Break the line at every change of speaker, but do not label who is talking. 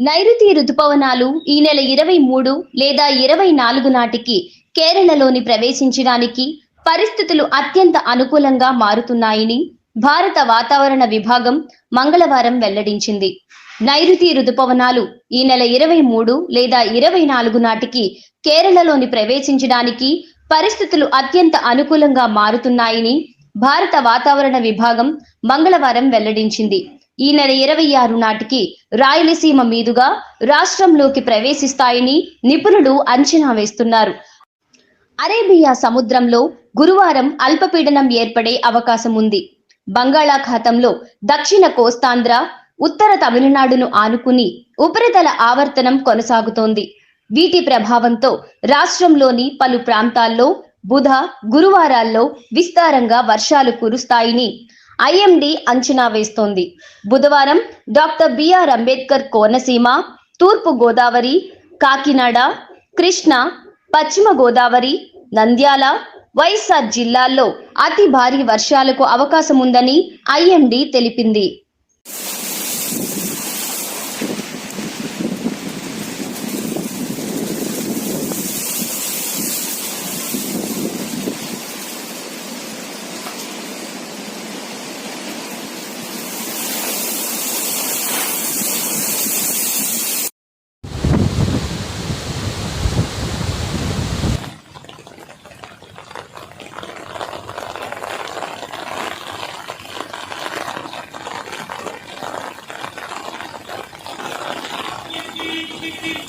నైరుతి రుతుపవనాలు ఈ నెల ఇరవై మూడు లేదా ఇరవై నాలుగు నాటికి కేరళలోని ప్రవేశించడానికి పరిస్థితులు అత్యంత అనుకూలంగా మారుతున్నాయని భారత వాతావరణ విభాగం మంగళవారం వెల్లడించింది. నైరుతి రుతుపవనాలు ఈ నెల ఇరవై మూడు లేదా ఇరవై నాలుగు నాటికి కేరళలోని ప్రవేశించడానికి పరిస్థితులు అత్యంత అనుకూలంగా మారుతున్నాయని భారత వాతావరణ విభాగం మంగళవారం వెల్లడించింది. ఈ నెల ఇరవై ఆరు నాటికి రాయలసీమ మీదుగా రాష్ట్రంలోకి ప్రవేశిస్తాయని నిపుణులు అంచనా వేస్తున్నారు. అరేబియా సముద్రంలో గురువారం అల్పపీడనం ఏర్పడే అవకాశం ఉంది. బంగాళాఖాతంలో దక్షిణ కోస్తాంధ్ర ఉత్తర తమిళనాడును ఆనుకుని ఉపరితల ఆవర్తనం కొనసాగుతోంది. వీటి ప్రభావంతో రాష్ట్రంలోని పలు ప్రాంతాల్లో బుధ గురువారాల్లో విస్తారంగా వర్షాలు కురుస్తాయని ఐఎండి అంచనా వేస్తోంది. బుధవారం డాక్టర్ బిఆర్ అంబేద్కర్ కోనసీమ తూర్పు గోదావరి కాకినాడ కృష్ణ పశ్చిమ గోదావరి నంద్యాల వైఎస్ఆర్ జిల్లాల్లో అతి భారీ వర్షాలకు అవకాశం ఉందని ఐఎండి తెలిపింది. Thank you.